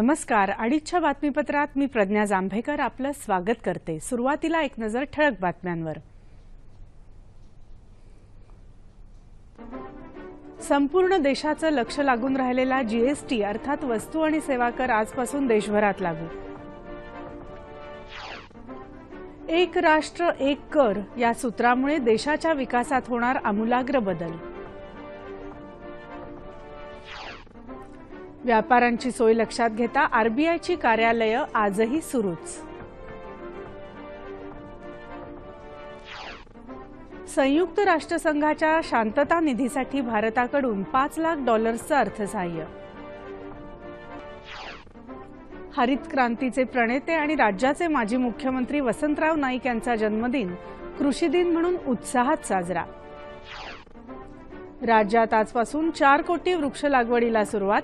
नमस्कार. अडीचच्या बातमीपत्रात मी प्रज्ञा जांभेकर आपलं स्वागत करते. सुरुवातीला एक नजर ठळक बातम्यांवर. संपूर्ण देशाचं लक्ष लागून राहिलेला जीएसटी अर्थात वस्तू आणि सेवा कर आजपासून देशभरात लागू. एक राष्ट्र एक कर या सूत्रामुळे देशाच्या विकासात होणार आमूलाग्र बदल. व्यापाऱ्यांची सोय लक्षात घेता आरबीआयची कार्यालयं आजही सुरूच. संयुक्त राष्ट्रसंघाच्या शांतता निधीसाठी भारताकडून पाच लाख डॉलर्सचं अर्थसहाय्य हरित क्रांतीचे प्रणेते आणि राज्याचे माजी मुख्यमंत्री वसंतराव नाईक यांचा जन्मदिन कृषी दिन म्हणून उत्साहात साजरा. राज्यात आजपासून चार कोटी वृक्ष लागवडीला सुरुवात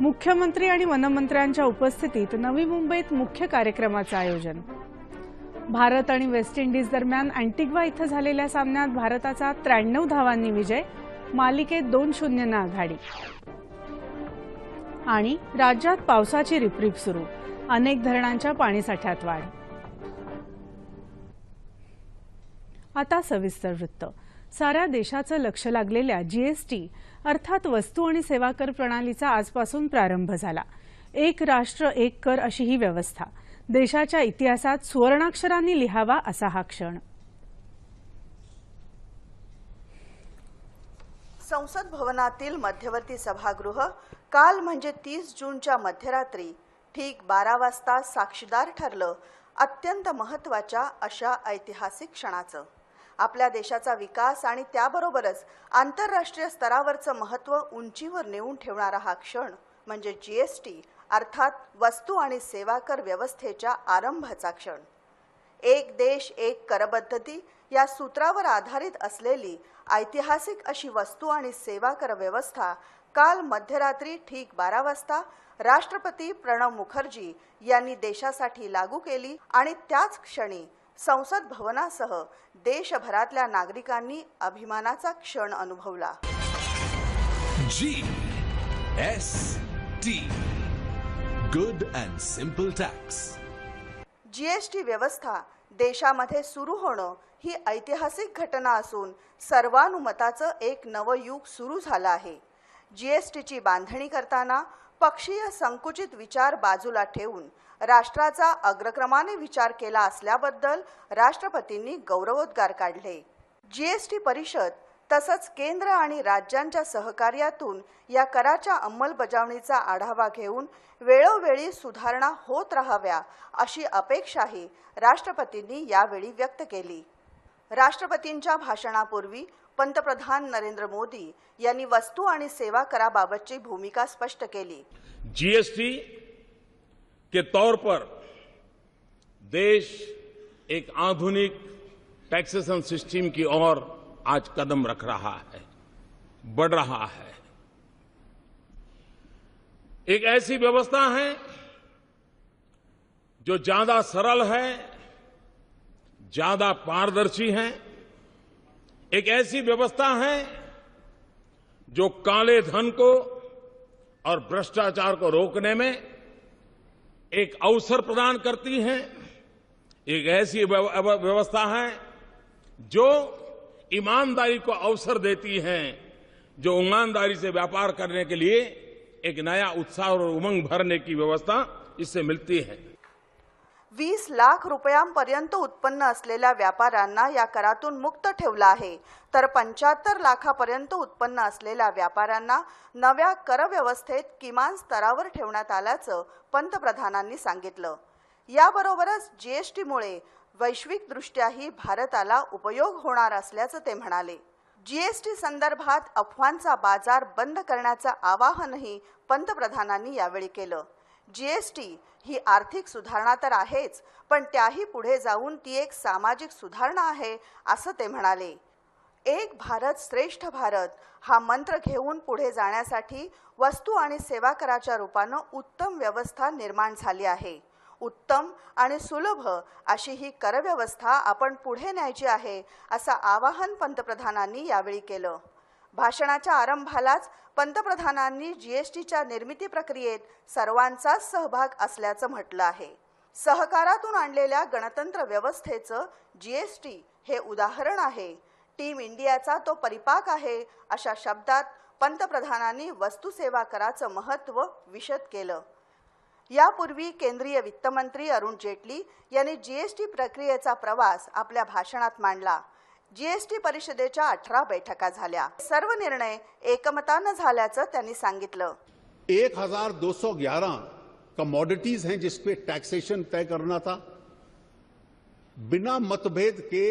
मुख्यमंत्री आणि वनमंत्र्यांच्या उपस्थितीत नवी मुंबईत मुख्य कार्यक्रमाचं आयोजन. भारत आणि वेस्ट इंडिज दरम्यान अँटिग्वा इथं झालेल्या सामन्यात भारताचा त्र्याण्णव धावांनी विजय मालिकेत दोन शून्यनं आघाडी. आणि राज्यात पावसाची रिपरिप सुरू. अनेक धरणांच्या पाणीसाठ्यात वाढ. आता सविस्तर वृत्त. साऱ्या देशाचं लक्ष लागलेल्या जीएसटी अर्थात वस्तू आणि सेवा कर प्रणालीचा आजपासून प्रारंभ झाला. एक राष्ट्र एक कर अशी ही व्यवस्था. देशाच्या इतिहासात सुवर्णाक्षरांनी लिहावा असा हा क्षण. संसद भवनातील मध्यवर्ती सभागृह काल म्हणजे तीस जूनच्या मध्यरात्री ठीक बारा वाजता साक्षीदार ठरलं अत्यंत महत्त्वाच्या अशा ऐतिहासिक क्षणाचं. आपल्या देशाचा विकास आणि त्याबरोबरच आंतरराष्ट्रीय स्तरावरचं महत्त्व उंचीवर नेऊन ठेवणारा हा क्षण म्हणजे जीएसटी अर्थात वस्तू आणि सेवा कर व्यवस्थेच्या आरंभाचा क्षण. एक देश एक करपद्धती या सूत्रावर आधारित असलेली ऐतिहासिक अशी वस्तू आणि सेवा कर व्यवस्था काल मध्यरात्री ठीक बारा वाजता राष्ट्रपती प्रणव मुखर्जी यांनी देशासाठी लागू केली आणि त्याच क्षणी संसद भवनासह देशभरातल्या नागरिकांनी अभिमानाचा क्षण अनुभवला. G S T. Good and Simple Tax. GST व्यवस्था देशामध्ये सुरू होणं ही ऐतिहासिक घटना असून सर्वानुमताचं एक नवयुग सुरू झालं आहे. जीएसटीची बांधणी करताना पक्षीय संकुचित विचार बाजूला ठेवून राष्ट्राचा अग्रक्रमाने विचार केला असल्याबद्दल राष्ट्रपतींनी गौरवोद्गार काढले. जीएसटी परिषद तसंच केंद्र आणि राज्यांच्या सहकार्यातून या कराच्या अंमलबजावणीचा आढावा घेऊन वेळोवेळी सुधारणा होत राहाव्या अशी अपेक्षाही राष्ट्रपतींनी यावेळी व्यक्त केली. राष्ट्रपतींच्या भाषणापूर्वी पंतप्रधान नरेंद्र मोदी यांनी वस्तू आणि सेवा करा कराबाबतची भूमिका स्पष्ट केली. जीएसटी के तौर पर देश एक आधुनिक टैक्सेशन सिस्टम की ओर आज कदम रख रहा है, बढ़ रहा है। एक ऐसी व्यवस्था है जो ज़्यादा सरल है, ज़्यादा पारदर्शी है एक ऐसी व्यवस्था है जो काले धन को और भ्रष्टाचार को रोकने में एक अवसर प्रदान करती है। एक ऐसी व्यव- व्यव- व्यवस्था है जो ईमानदारी को अवसर देती है, जो ईमानदारी से व्यापार करने के लिए एक नया उत्साह और उमंग भरने की व्यवस्था इससे मिलती है। वीस लाख रुपयांपर्यंत उत्पन्न असलेल्या व्यापाऱ्यांना या करातून मुक्त ठेवलं आहे. तर पंच्याहत्तर लाखापर्यंत उत्पन्न असलेल्या व्यापाऱ्यांना नव्या करव्यवस्थेत किमान स्तरावर ठेवण्यात आल्याचं पंतप्रधानांनी सांगितलं. याबरोबरच जीएसटीमुळे वैश्विकदृष्ट्याही भारताला उपयोग होणार असल्याचं ते म्हणाले. जीएसटी संदर्भात अफवांचा बाजार बंद करण्याचं आवाहनही पंतप्रधानांनी यावेळी केलं. जीएसटी ही आर्थिक सुधारणा तर आहेच पण त्याही पुढे जाऊन ती एक सामाजिक सुधारणा आहे असं ते म्हणाले. एक भारत श्रेष्ठ भारत हा मंत्र घेऊन पुढे जाण्यासाठी वस्तू आणि सेवा कराच्या रूपानं उत्तम व्यवस्था निर्माण झाली आहे. उत्तम आणि सुलभ अशी ही करव्यवस्था आपण पुढे न्यायची आहे असं आवाहन पंतप्रधानांनी यावेळी केलं. भाषणाच्या आरंभालाच पंतप्रधानांनी जीएसटीच्या निर्मिती प्रक्रियेत सर्वांचाच सहभाग असल्याचं म्हटलं आहे. सहकारातून आणलेल्या गणतंत्र व्यवस्थेचं जीएसटी हे उदाहरण आहे. टीम इंडियाचा तो परिपाक आहे अशा शब्दात पंतप्रधानांनी वस्तूसेवा कराचं महत्त्व विशद केलं. यापूर्वी केंद्रीय वित्तमंत्री अरुण जेटली यांनी जीएसटी प्रक्रियेचा प्रवास आपल्या भाषणात मांडला. जीएसटी परिषदेच्या अठरा बैठका सर्व निर्णय एकमतानं त्यांनी सांगितलं. 1211 कमोडिटीज हैं जिसपे टैक्सेशन तय करना था. बिना मतभेद के,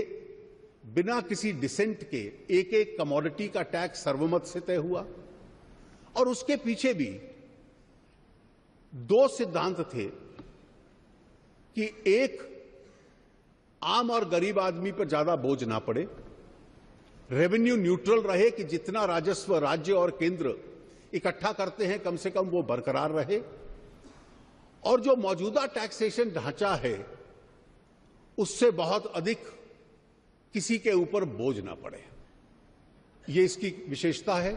बिना किसी डिसेंट के एक एक कमोडिटी का टैक्स सर्वमत से तय हुआ. और उसके पीछे भी दो सिद्धांत थे कि एक आम और गरीब आदमी पर ज़्यादा बोझ ना पड़े। रेवेन्यू न्यूट्रल रहे कि जितना राजस्व राज्य और केंद्र इकट्ठा करते हैं, कम से कम वो बरकरार रहे। और जो मौजूदा टैक्सेशन ढांचा है, उससे बहुत अधिक किसी के ऊपर बोझ ना पड़े। ये इसकी विशेषता है।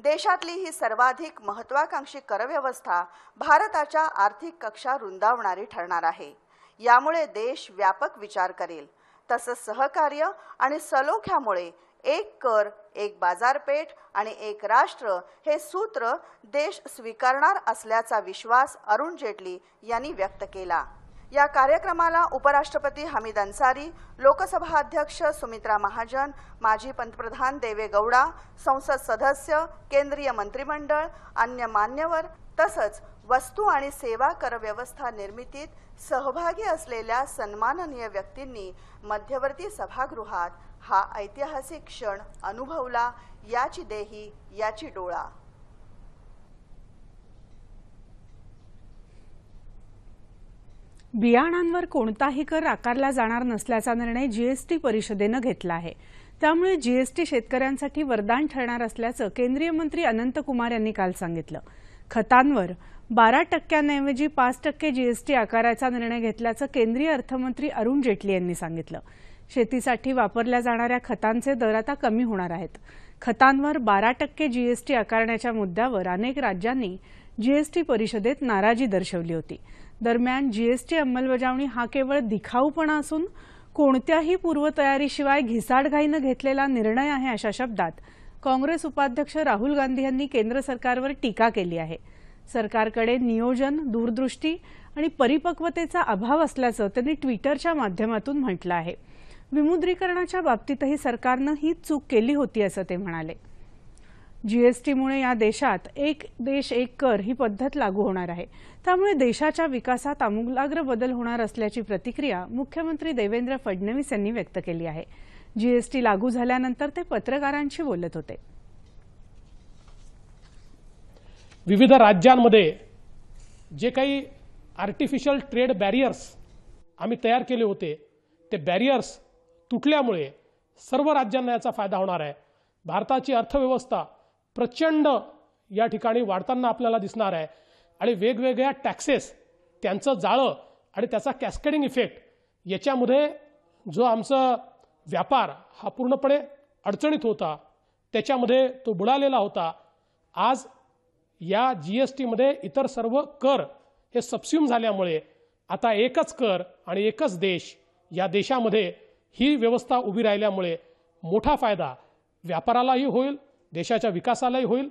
देशातली ही सर्वाधिक महत्वाकांक्षी करव्यवस्था भारताच्या आर्थिक कक्षा रुंदावणारी ठरणार आहे. यामुळे देश व्यापक विचार करेल. तसंच सहकार्य आणि सलोख्यामुळे एक कर एक बाजारपेठ आणि एक राष्ट्र हे सूत्र देश स्वीकारणार असल्याचा विश्वास अरुण जेटली यांनी व्यक्त केला. या कार्यक्रमाला उपराष्ट्रपती हमीद अन्सारी लोकसभा अध्यक्ष सुमित्रा महाजन माजी पंतप्रधान देवे गौडा संसद सदस्य केंद्रीय मंत्रिमंडळ अन्य मान्यवर तसंच वस्तू आणि सेवा कर व्यवस्था निर्मितीत सहभागी असलेल्या सन्माननीय व्यक्तींनी मध्यवर्ती सभागृहात हा ऐतिहासिक क्षण अनुभवला याची देही याची डोळा. बियाणांवर कोणताही कर आकारला जाणार नसल्याचा निर्णय जीएसटी परिषदेनं घेतला आहे. त्यामुळे जीएसटी शेतकऱ्यांसाठी वरदान ठरणार असल्याचं केंद्रीय मंत्री अनंत कुमार यांनी काल सांगितलं. खतांवर बारा टक्क्यांऐवजी पाच टक्के जीएसटी आकाराचा निर्णय घेतल्याचं केंद्रीय अर्थमंत्री अरुण जेटली यांनी सांगितलं. शेतीसाठी वापरल्या जाणाऱ्या खतांचे दर आता कमी होणार आहेत. खतांवर बारा टक्के जीएसटी आकारण्याच्या मुद्द्यावर अनेक राज्यांनी जीएसटी परिषदेत नाराजी दर्शवली होती. दरम्यान जीएसटी अंमलबजावणी हा केवळ दिखाऊपणा असून कोणत्याही पूर्वतयारीशिवाय घिसाडघाईनं घेतलेला निर्णय आहे अशा शब्दात काँग्रेस उपाध्यक्ष राहुल गांधी यांनी केंद्र सरकारवर टीका केली आहे. सरकारकडे नियोजन दूरदृष्टी आणि परिपक्वतेचा अभाव असल्याचं त्यांनी ट्विटरच्या माध्यमातून म्हटलं आहे. विमुद्रीकरणाच्या बाबतीतही सरकारनं ही चूक केली होती असं ते म्हणाले. जीएसटीमुळे या देशात एक देश एक कर ही पद्धत लागू होणार आहे. त्यामुळे देशाच्या विकासात आमूलाग्र बदल होणार असल्याची प्रतिक्रिया मुख्यमंत्री देवेंद्र फडणवीस यांनी व्यक्त केली आहे. जीएसटी लागू झाल्यानंतर ते पत्रकारांशी बोलत होते. विविध राज्यांमध्ये जे काही आर्टिफिशियल ट्रेड बॅरियर्स आम्ही तयार केले होते ते बॅरियर्स तुटल्यामुळे सर्व राज्यांना याचा फायदा होणार आहे. भारताची अर्थव्यवस्था प्रचंड या ठिकाणी वाढताना आपल्याला दिसणार आहे आणि वेगवेगळ्या टॅक्सेस त्यांचं जाळं आणि त्याचा कॅस्केडिंग इफेक्ट याच्यामध्ये जो आमचा व्यापार हा पूर्णपणे अडचणीत होता त्याच्यामध्ये तो बुडालेला होता. आज या जी एस टीमध्ये इतर सर्व कर हे सबस्युम झाल्यामुळे आता एकच कर आणि एकच देश या देशामध्ये ही व्यवस्था उभी राहिल्यामुळे मोठा फायदा व्यापारालाही होईल देशाच्या विकासालाही होईल.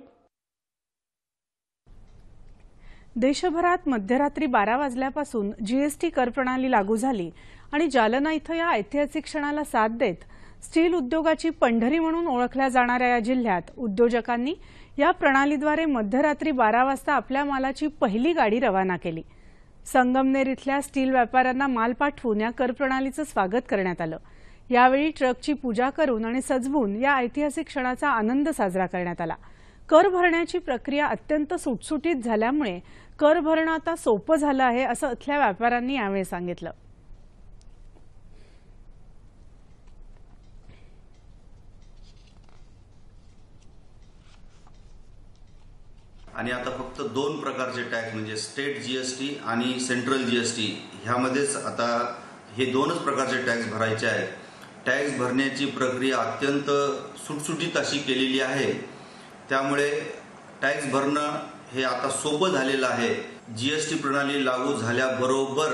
देशभरात मध्यरात्री बारा वाजल्यापासून जीएसटी कर प्रणाली लागू झाली आणि जालना इथं या ऐतिहासिक क्षणाला साथ देत स्टील उद्योगाची पंढरी म्हणून ओळखल्या जाणाऱ्या या जिल्ह्यात उद्योजकांनी या प्रणालीद्वारे मध्यरात्री बारा वाजता आपल्या मालाची पहिली गाडी रवाना केली. संगमनेर इथल्या स्टील व्यापाऱ्यांना माल पाठवून या कर प्रणालीचं स्वागत करण्यात आलं. यावेळी ट्रकची पूजा करून आणि सजवून या ऐतिहासिक क्षणाचा आनंद साजरा करण्यात आला. कर भरण्याची प्रक्रिया अत्यंत सुटसुटीत झाल्यामुळे कर भरणं आता सोपं झालं आहे असं इथल्या व्यापाऱ्यांनी यावेळी सांगितलं. आणि आता फक्त दोन प्रकारचे टॅक्स म्हणजे स्टेट जीएसटी आणि सेंट्रल जीएसटी ह्यामध्येच आता हे दोनच प्रकारचे टॅक्स भरायचे आहेत. टॅक्स भरण्याची प्रक्रिया अत्यंत सुटसुटीत अशी केलेली आहे. त्यामुळे टॅक्स भरणं हे आता सोपं झालेलं आहे. जी एस टी प्रणाली लागू झाल्याबरोबर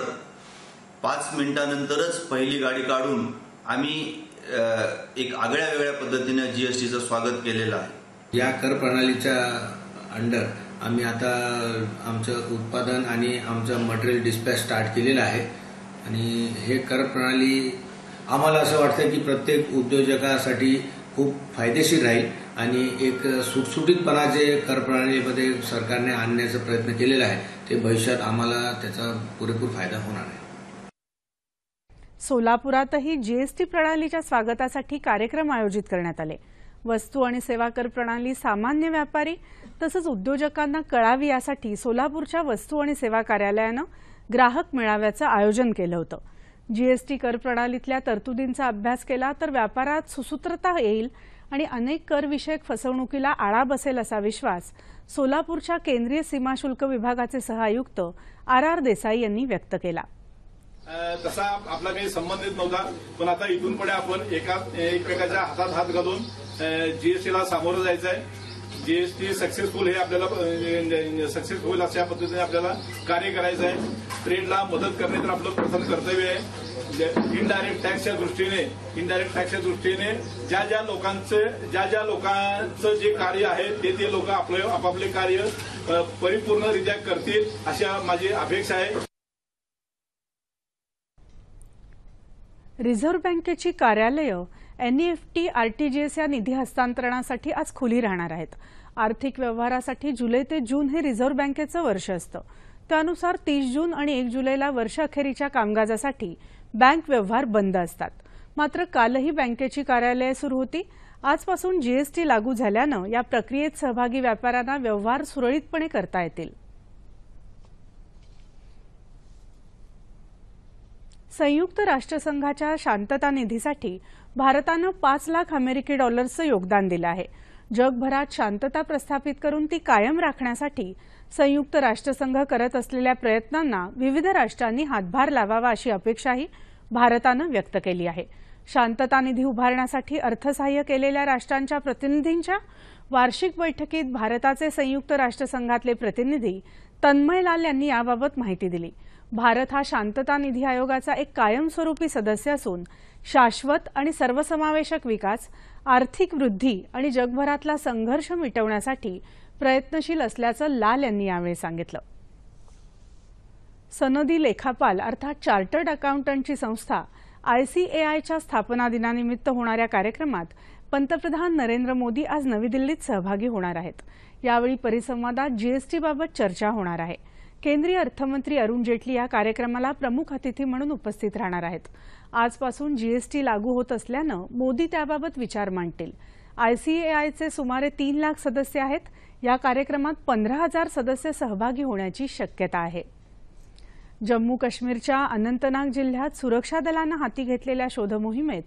पाच मिनिटानंतरच पहिली गाडी काढून आम्ही एक आगळ्या वेगळ्या पद्धतीनं जी एस टीचं स्वागत केलेलं आहे. या कर प्रणालीच्या अंडर आम्ही आता आमचं उत्पादन आणि आमचं मटेरियल डिस्पॅच स्टार्ट केलेलं आहे. आणि हे कर प्रणाली आम्हाला असं वाटतं की प्रत्येक उद्योजकासाठी खूप फायदेशीर राहील. आणि एक सुटसुटीतपणा जे कर प्रणालीमध्ये सरकारने आणण्याचा प्रयत्न केलेला आहे ते भविष्यात आम्हाला त्याचा पुरेपूर फायदा होणार आहे. सोलापुरातही जीएसटी प्रणालीच्या स्वागतासाठी कार्यक्रम आयोजित करण्यात आले. वस्तू आणि सेवा कर प्रणाली सामान्य व्यापारी तसंच उद्योजकांना कळावी यासाठी सोलापूरच्या वस्तू आणि सेवा कार्यालयानं ग्राहक मेळाव्याचं आयोजन केलं होतं. जीएसटी कर प्रणालीतल्या तरतुदींचा अभ्यास केला तर व्यापारात सुसूत्रता येईल आणि अनेक करविषयक फसवणुकीला आळा बसेल असा विश्वास सोलापूरच्या केंद्रीय सीमाशुल्क विभागाचे सहआयुक्त आर आर देसाई यांनी व्यक्त केला. तसा आपला काही संबंधित नव्हता पण आता इथून पुढे आपण एका एकमेकाच्या हातात हात घालून जीएसटीला सामोरं जायचं आहे जीएसटी सक्सेसफुल हे आपल्याला सक्सेसफुल म्हणजे, म्हणजे अशा पद्धतीने आपल्याला कार्य करायचं आहे ट्रेडला मदत करणे तर आपलं प्रथम कर्तव्य आहे. म्हणजे इनडायरेक्ट टॅक्सच्या दृष्टीने इनडायरेक्ट टॅक्सच्या दृष्टीने ज्या ज्या लोकांचं ज्या ज्या लोकांचं जे कार्य आहे ते ते लोक आपले आपापले कार्य परिपूर्णरित्या करतील अशा माझी अपेक्षा आहे. रिझर्व्ह बँकेची कार्यालयं एनईएफटी आरटीजीएस या निधी हस्तांतरणासाठी आज खुली राहणार आहेत. आर्थिक व्यवहारासाठी जुलै ते जून हे रिझर्व्ह बँकेचं वर्ष असतं. त्यानुसार तीस जून आणि एक जुलैला वर्षअखेरीच्या कामकाजासाठी बँक व्यवहार बंद असतात. मात्र कालही बँकेची कार्यालये सुरू होती. आजपासून जीएसटी लागू झाल्यानं या प्रक्रियेत सहभागी व्यापाऱ्यांना व्यवहार सुरळीतपणे करता येतील. संयुक्त राष्ट्रसंघाच्या शांतता निधीसाठी भारतानं पाच लाख अमेरिकी डॉलर्सचं योगदान दिलं आहे. जगभरात शांतता प्रस्थापित करून ती कायम राखण्यासाठी संयुक्त राष्ट्रसंघ करत असलेल्या प्रयत्नांना विविध राष्ट्रांनी हातभार लावावा अशी अपेक्षाही भारतानं व्यक्त केली आहे. शांतता निधी उभारण्यासाठी अर्थसहाय्य केलेल्या राष्ट्रांच्या प्रतिनिधींच्या वार्षिक बैठकीत भारताचे संयुक्त राष्ट्रसंघातले प्रतिनिधी तन्मय लाल यांनी याबाबत माहिती दिली. भारत हा शांतता निधी आयोगाचा एक कायमस्वरूपी सदस्य असून शाश्वत आणि सर्वसमावेशक विकास आर्थिक वृद्धी आणि जगभरातला संघर्ष मिटवण्यासाठी प्रयत्नशील असल्याचं लाल यांनी यावेळी सांगितलं. सनदी लेखापाल अर्थात चार्टर्ड अकाउंटंटची संस्था आयसीएआयच्या स्थापना दिनानिमित्त होणाऱ्या कार्यक्रमात पंतप्रधान नरेंद्र मोदी आज नवी दिल्लीत सहभागी होणार आहेत. यावेळी परिसंवादात जीएसटीबाबत चर्चा होणार आहे. केंद्रीय अर्थमंत्री अरुण जेटली या कार्यक्रमाला प्रमुख अतिथी म्हणून उपस्थित राहणार आहेत. आजपासून जीएसटी लागू होत असल्यानं मोदी त्याबाबत विचार मांडतील. आयसीएआयचे सुमारे तीन लाख सदस्य आहेत. या कार्यक्रमात पंधरा हजार सदस्य सहभागी होण्याची शक्यता आहे. जम्मू काश्मीरच्या अनंतनाग जिल्ह्यात सुरक्षा दलानं हाती घेतलेल्या शोधमोहिमेत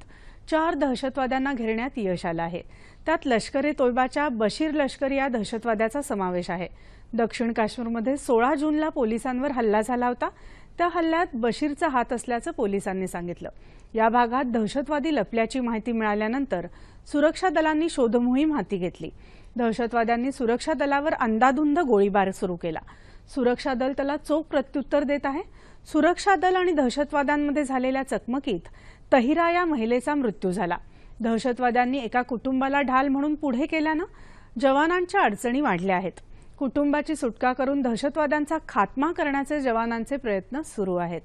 चार दहशतवाद्यांना घेरण्यात यश आलं आहे. त्यात लष्कर ए तोयबाच्या बशीर लष्कर या दहशतवाद्याचा समावेश आहे. दक्षिण काश्मीरमध्ये सोळा जूनला पोलिसांवर हल्ला झाला होता. त्या हल्ल्यात बशीरचा हात असल्याचं पोलिसांनी सांगितलं. या भागात दहशतवादी लपल्याची माहिती मिळाल्यानंतर सुरक्षा दलांनी शोधमोहीम हाती घेतली. दहशतवाद्यांनी सुरक्षा दलावर अंदाधुंद गोळीबार सुरू केला. सुरक्षा दल त्याला चोख प्रत्युत्तर देत आहे. सुरक्षा दल आणि दहशतवाद्यांमध्ये झालेल्या चकमकीत तहिरा या महिलेचा मृत्यू झाला. दहशतवाद्यांनी एका कुटुंबाला ढाल म्हणून पुढे केल्यानं जवानांच्या अडचणी वाढल्या आहेत. कुटुंबाची सुटका करून दहशतवाद्यांचा खात्मा करण्याचे जवानांचे प्रयत्न सुरू आहेत.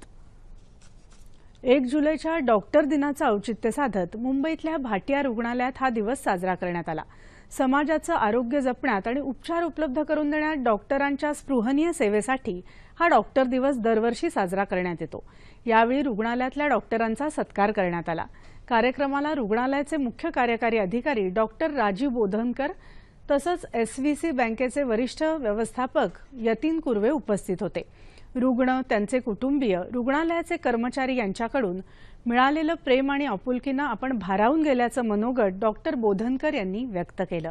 एक जुलैच्या डॉक्टर दिनाचं औचित्य साधत मुंबईतल्या भाटिया रुग्णालयात हा दिवस साजरा करण्यात आला. समाजाचं आरोग्य जपण्यात आणि उपचार उपलब्ध करून देण्यात डॉक्टरांच्या स्पृहनीय सेवेसाठी हा डॉक्टर दिवस दरवर्षी साजरा करण्यात येतो. यावेळी रुग्णालयातल्या डॉक्टरांचा सत्कार करण्यात आला. कार्यक्रमाला रुग्णालयाचे मुख्य कार्यकारी अधिकारी डॉक्टर राजीव बोधनकर तसंच एसव्हीसी बँकेचे वरिष्ठ व्यवस्थापक यतीन कुर्वे उपस्थित होते. रुग्ण त्यांचे कुटुंबीय रुग्णालयाचे कर्मचारी यांच्याकडून मिळालेलं प्रेम आणि आपुलकीनं आपण भारावून गेल्याचं मनोगत डॉक्टर बोधनकर यांनी व्यक्त केलं.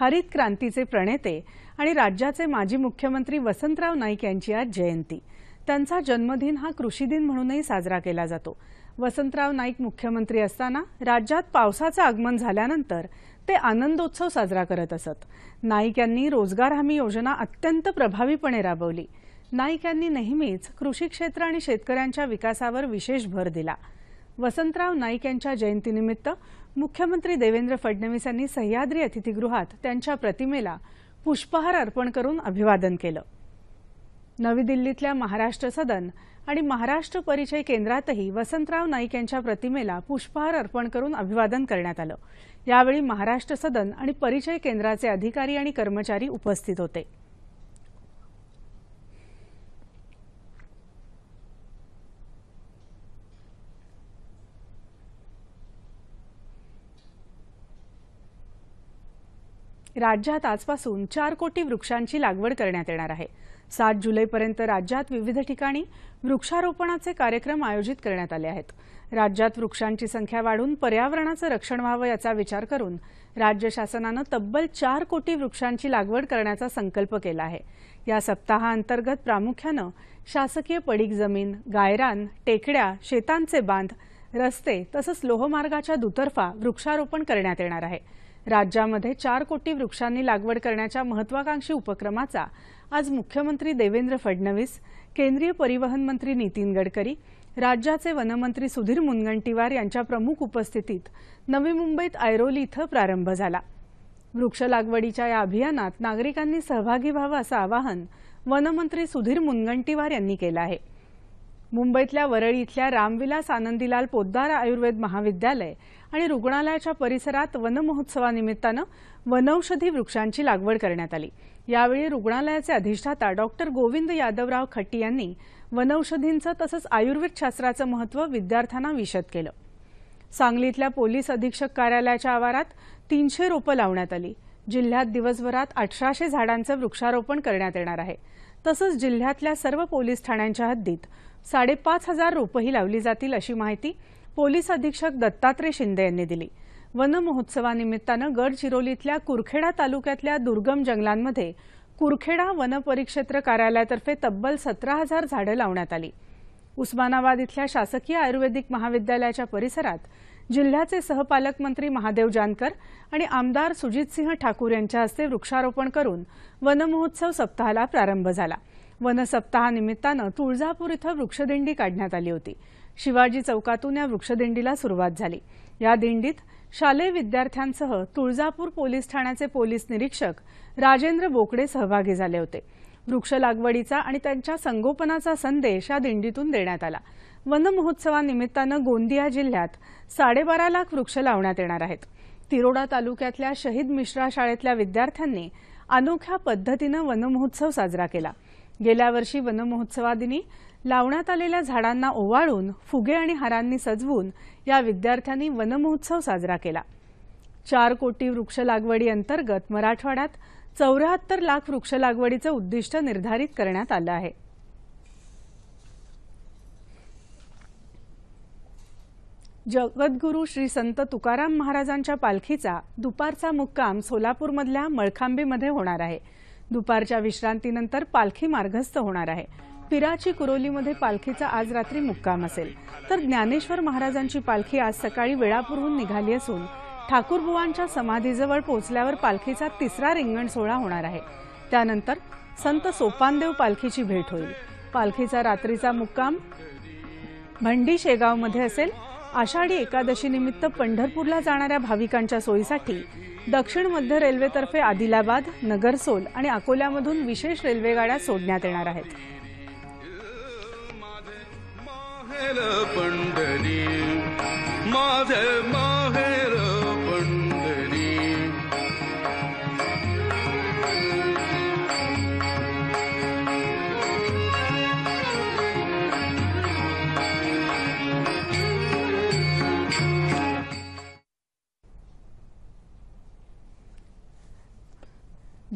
हरित क्रांतीचे प्रणेते आणि राज्याचे माजी मुख्यमंत्री वसंतराव नाईक यांची आज जयंती. त्यांचा जन्मदिन हा कृषी दिन म्हणूनही साजरा केला जातो. वसंतराव नाईक मुख्यमंत्री असताना राज्यात पावसाचं आगमन झाल्यानंतर ते आनंदोत्सव साजरा करत असत. नाईक यांनी रोजगार हमी योजना अत्यंत प्रभावीपणे राबवली. नाईक यांनी नेहमीच कृषी क्षेत्र आणि शेतकऱ्यांच्या विकासावर विशेष भर दिला. वसंतराव नाईक यांच्या जयंतीनिमित्त मुख्यमंत्री देवेंद्र फडणवीस यांनी सह्याद्री अतिथीगृहात त्यांच्या प्रतिमेला पुष्पहार अर्पण करून अभिवादन केलं. नवी दिल्लीतल्या महाराष्ट्र सदन आणि महाराष्ट्र परिचय केंद्रातही वसंतराव नाईक यांच्या प्रतिमेला पुष्पहार अर्पण करून अभिवादन करण्यात आलं. यावेळी महाराष्ट्र सदन आणि परिचय केंद्राचे अधिकारी आणि कर्मचारी उपस्थित होते राज्यात आजपासून चार कोटी वृक्षांची लागवड करण्यात येणार आहे. सात जुलैपर्यंत राज्यात विविध ठिकाणी वृक्षारोपणाचे कार्यक्रम आयोजित करण्यात आले आहेत. राज्यात वृक्षांची संख्या वाढून पर्यावरणाचं रक्षण व्हावं याचा विचार करून राज्य शासनानं तब्बल चार कोटी वृक्षांची लागवड करण्याचा संकल्प केला आहे. या सप्ताहाअंतर्गत प्रामुख्यानं शासकीय पडीक जमीन गायरान टेकड्या शेतांचे बांध रस्ते तसंच लोहमार्गाच्या दुतर्फा वृक्षारोपण करण्यात येणार आहे. राज्यामध्ये चार कोटी वृक्षांनी लागवड करण्याच्या महत्वाकांक्षी उपक्रमाचा आज मुख्यमंत्री देवेंद्र फडणवीस केंद्रीय परिवहन मंत्री नितीन गडकरी राज्याचे वनमंत्री सुधीर मुनगंटीवार यांच्या प्रमुख उपस्थितीत नवी मुंबईत ऐरोली इथं प्रारंभ झाला. वृक्ष लागवडीच्या या अभियानात नागरिकांनी सहभागी व्हावं असं आवाहन वनमंत्री सुधीर मुनगंटीवार यांनी केलं आहे. मुंबईतल्या वरळी इथल्या रामविलास आनंदीलाल पोद्दार आयुर्वेद महाविद्यालय आणि रुग्णालयाच्या परिसरात वनमहोत्सवानिमित्तानं वनौषधी वृक्षांची लागवड करण्यात आली. यावेळी रुग्णालयाचे अधिष्ठाता डॉक्टर गोविंद यादवराव खट्टी यांनी वनौषधींचं तसंच आयुर्वेद शास्त्राचं महत्त्व विद्यार्थ्यांना विशद केलं. सांगलीतल्या पोलीस अधीक्षक कार्यालयाच्या आवारात तीनशे रोपं लावण्यात आली. जिल्ह्यात दिवसभरात अठराशे झाडांचं वृक्षारोपण करण्यात येणार आहे. तसंच जिल्ह्यातल्या सर्व पोलीस ठाण्यांच्या हद्दीत साडेपाच हजार रोपंही लावली जातील अशी माहिती पोलीस अधीक्षक दत्तात्रय शिंदे यांनी दिली. वन महोत्सवानिमित्तानं गडचिरोलीतल्या कुरखेडा तालुक्यातल्या दुर्गम जंगलांमध्ये कुरखेडा वनपरिक्षेत्र कार्यालयातर्फे तब्बल सतरा हजार झाडं लावण्यात आली. उस्मानाबाद इथल्या शासकीय आयुर्वेदिक महाविद्यालयाच्या परिसरात जिल्ह्याचे सहपालकमंत्री महादेव जानकर आणि आमदार सुजितसिंह ठाकूर यांच्या हस्ते वृक्षारोपण करून वनमहोत्सव सप्ताहाला प्रारंभ झाला. वनसप्ताहानिमित्तानं तुळजापूर इथं वृक्षदिंडी काढण्यात आली होती. शिवाजी चौकातून या वृक्षदिंडीला सुरुवात झाली. या दिंडीत शालेय विद्यार्थ्यांसह तुळजापूर पोलीस ठाण्याचे पोलीस निरीक्षक राजेंद्र बोकडे सहभागी झाले होते. वृक्ष लागवडीचा आणि त्यांच्या संगोपनाचा संदेश या दिंडीतून देण्यात आला. वन महोत्सवानिमित्तानं गोंदिया जिल्ह्यात साडेबारा लाख वृक्ष लावण्यात येणार आहेत. तिरोडा तालुक्यातल्या शहीद मिश्रा शाळेतल्या विद्यार्थ्यांनी अनोख्या पद्धतीनं वनमहोत्सव साजरा केला. गेल्या वर्षी वनमहोत्सवादिनी लावण्यात आलेल्या झाडांना ओवाळून फुगे आणि हारांनी सजवून या विद्यार्थ्यांनी वनमहोत्सव साजरा केला. चार कोटी वृक्ष लागवडी अंतर्गत मराठवाड्यात चौऱ्याहत्तर लाख वृक्ष लागवडीचं उद्दिष्ट निर्धारित करण्यात आलं आहे. जगद्गुरू श्री संत तुकाराम महाराजांच्या पालखीचा दुपारचा मुक्काम सोलापूरमधल्या मळखांबीमध्ये होणार आहे. दुपारच्या विश्रांतीनंतर पालखी मार्गस्थ होणार आहे. पिराची कुरोलीमध्ये पालखीचा आज रात्री मुक्काम असेल. तर ज्ञानेश्वर महाराजांची पालखी आज सकाळी वेळापूरहून निघाली असून ठाकूरबुवांच्या समाधीजवळ पोहोचल्यावर पालखीचा तिसरा रिंगण सोहळा होणार आहे. त्यानंतर संत सोपानदेव पालखीची भेट होईल. पालखीचा रात्रीचा मुक्काम भंडी शेगावमध्ये असेल. आषाढी एकादशीनिमित्त पंढरपूरला जाणाऱ्या भाविकांच्या सोयीसाठी दक्षिण मध्य रेल्वेतर्फे आदिलाबाद नगरसोल आणि अकोल्यामधून विशेष रेल्वेगाड्या सोडण्यात येणार आहेत. माहेर पंढरी. माझे माहेर पंढरी.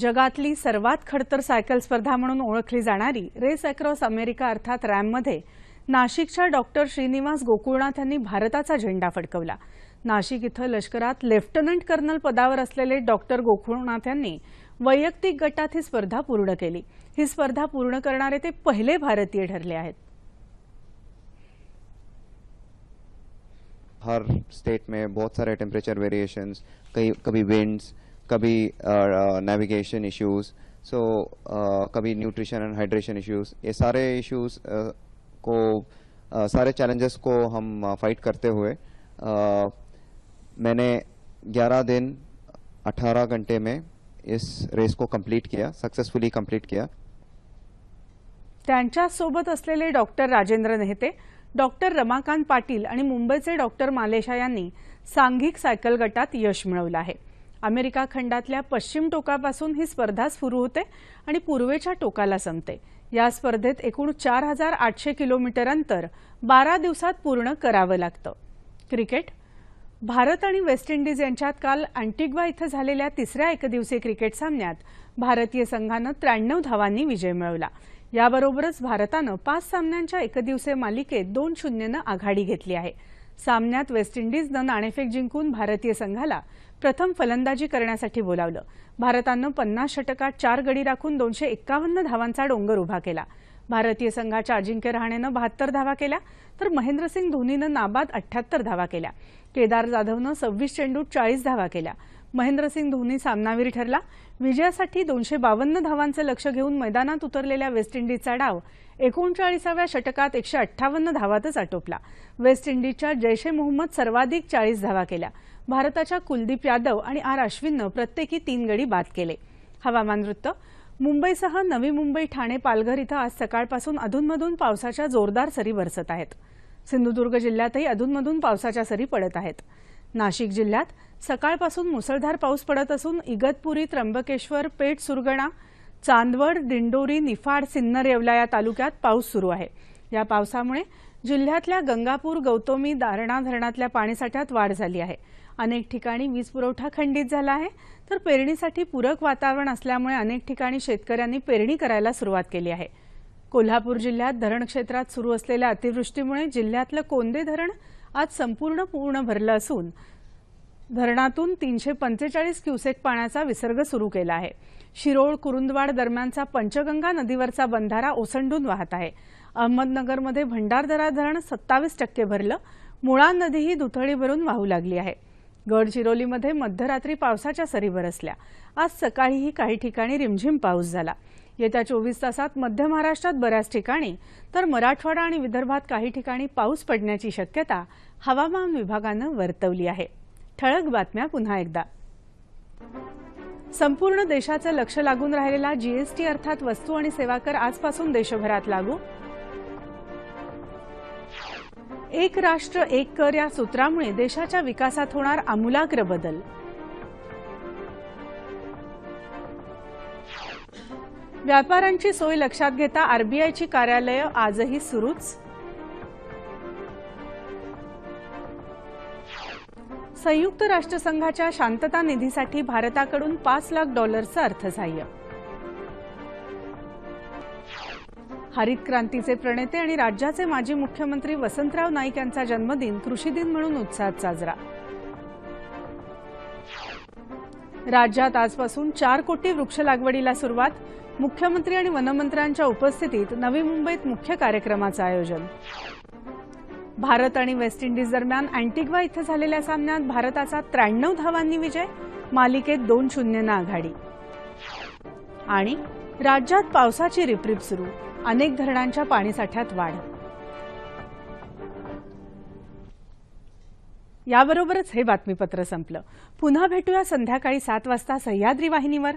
जगातली सर्वात खडतर सायकल स्पर्धा म्हणून ओळखली जाणारी रेस अक्रॉस अमेरिका अर्थात रॅममध्ये नाशिकच्या डॉक्टर श्रीनिवास गोकुळनाथ यांनी भारताचा झेंडा फडकवला. नाशिक इथं लष्करात लेफ्टनंट कर्नल पदावर असलेले डॉक्टर गोकुळनाथ यांनी वैयक्तिक गटात ही स्पर्धा पूर्ण केली. ही स्पर्धा पूर्ण करणारे ते पहिले भारतीय ठरले आहेत. हर स्टेट में बहुत सारे टेम्परेचर वेरिएशंस कभी कभी विंड्स कभी नेविगेशन इश्यूज सो कभी न्यूट्रिशन एंड हाइड्रेशन इश्यूज ये सारे इश्यूज को सारे चैलेंजेस को हम फाइट करते हुए मैंने 11 दिन 18 घंटे में इस रेस को कंप्लीट किया सक्सेसफुली कंप्लीट किया। त्यांच्यासोबत असलेले डॉक्टर राजेंद्र नेहते डॉक्टर रमाकांत पाटील आणि मुंबईचे डॉक्टर मालेशा यांनी सांघिक सायकल गटात यश मिळवलं आहे. अमेरिका खंडातल्या पश्चिम टोकापासून ही स्पर्धा सुरू होते आणि पूर्वेच्या टोकाला संपते. या स्पर्धेत एकूण चार हजार आठशे किलोमीटर अंतर बारा दिवसात पूर्ण करावं लागतं. क्रिकेट भारत आणि वेस्ट इंडिज यांच्यात काल अँटिग्वा इथं झालेल्या तिसऱ्या एकदिवसीय क्रिकेट सामन्यात भारतीय संघानं त्र्याण्णव धावांनी विजय मिळवला. याबरोबरच भारतानं पाच सामन्यांच्या एकदिवसीय मालिकेत दोन शून्यनं आघाडी घेतली आहे. सामन्यात वेस्ट इंडिजनं नाणेफेक जिंकून भारतीय संघाला प्रथम फलंदाजी करण्यासाठी बोलावलं. भारतानं पन्नास षटकात चार गडी राखून दोनशे एक्कावन्न धावांचा डोंगर उभा केला. भारतीय संघाच्या अजिंक्य रहाणेनं बहात्तर धावा केल्या तर महेंद्रसिंग धोनीनं नाबाद अठ्ठ्याहत्तर धावा केल्या. केदार जाधवनं सव्वीस चेंडूत चाळीस धावा केल्या. महेंद्रसिंग धोनी सामनावीर ठरला. विजयासाठी दोनशे बावन्न धावांचं लक्ष घेऊन मैदानात उतरलेल्या वेस्ट इंडिजचा डाव एकोणचाळीसाव्या षटकात एकशे अठ्ठावन्न धावातच आटोपला. वेस्ट इंडिजच्या ए मोहम्मद सर्वाधिक चाळीस धावा केल्या. भारताच्या कुलदीप यादव आणि आर अश्विननं प्रत्येकी तीन गडी बाद केले. हवामान वृत्त. मुंबईसह नवी मुंबई ठाणे पालघर इथं आज सकाळपासून अधूनमधून पावसाच्या जोरदार सरी बरसत आहेत. सिंधुदुर्ग जिल्ह्यातही अधूनमधून पावसाच्या सरी पडत आहेत. नाशिक जिल्ह्यात सकाळपासून मुसळधार पाऊस पडत असून इगतपुरी त्र्यंबकेश्वर पेठ सुरगणा चांदवड दिंडोरी निफाड सिन्नर येवला या तालुक्यात पाऊस सुरू आहे. या पावसामुळे जिल्ह्यातल्या गंगापूर गौतमी दारणा धरणातल्या पाणीसाठ्यात वाढ झाली आहे. अनेक ठिकाणी वीज पुरवठा खंडित झाला आहे. तर पेरणीसाठी पूरक वातावरण असल्यामुळे अनेक ठिकाणी शेतकऱ्यांनी पेरणी करायला सुरुवात केली आहे. कोल्हापूर जिल्ह्यात धरण क्षेत्रात सुरू असलेल्या अतिवृष्टीमुळे जिल्ह्यातलं कोंदे धरण आज संपूर्ण पूर्ण भरलं असून धरणातून तीनशे पंचेचाळीस क्युसेक पाण्याचा विसर्ग सुरू केला आहे. शिरोळ कुरुंदवाड दरम्यानचा पंचगंगा नदीवरचा बंधारा ओसंडून वाहत आहे. अहमदनगरमध्ये भंडारदरा धरण सत्तावीस टक्के भरलं. मुळा नदीही दुथडी भरून वाहू लागली आहे. गडचिरोलीमध्ये मध्यरात्री पावसाच्या सरी बरसल्या. आज सकाळीही काही ठिकाणी रिमझिम पाऊस झाला. येत्या चोवीस तासात मध्य महाराष्ट्रात बऱ्याच ठिकाणी तर मराठवाडा आणि विदर्भात काही ठिकाणी पाऊस पडण्याची शक्यता हवामान विभागानं वर्तवली आहे. ठळक बातम्या पुन्हा एकदा. संपूर्ण देशाचं लक्ष लागून राहिलेला जीएसटी अर्थात वस्तू आणि सेवा कर आजपासून देशभरात लागू. एक राष्ट्र एक कर या सूत्रामुळे देशाच्या विकासात होणार आमूलाग्र बदल. व्यापाऱ्यांची सोय लक्षात घेता आरबीआयची कार्यालयं आजही सुरूच. संयुक्त राष्ट्रसंघाच्या शांतता निधीसाठी भारताकडून पाच लाख डॉलरचं अर्थसहाय्य हरित क्रांतीचे प्रणेते आणि राज्याचे माजी मुख्यमंत्री वसंतराव नाईक यांचा जन्मदिन कृषी दिन म्हणून उत्साहात साजरा. राज्यात आजपासून चार कोटी वृक्ष लागवडीला सुरुवात. मुख्यमंत्री आणि वनमंत्र्यांच्या उपस्थितीत नवी मुंबईत मुख्य कार्यक्रमाचं आयोजन. भारत आणि वेस्ट इंडिज दरम्यान अँटिग्वा इथं झालेल्या सामन्यात भारताचा त्र्याण्णव धावांनी विजय मालिकेत दोन शून्यनं आघाडी. आणि राज्यात पावसाची रिपरिप सुरू. अनेक धरणांच्या पाणीसाठ्यात वाढ. याबरोबरच हे बातमीपत्र संपलं. पुन्हा भेटूया संध्याकाळी सात वाजता सह्याद्री वाहिनीवर.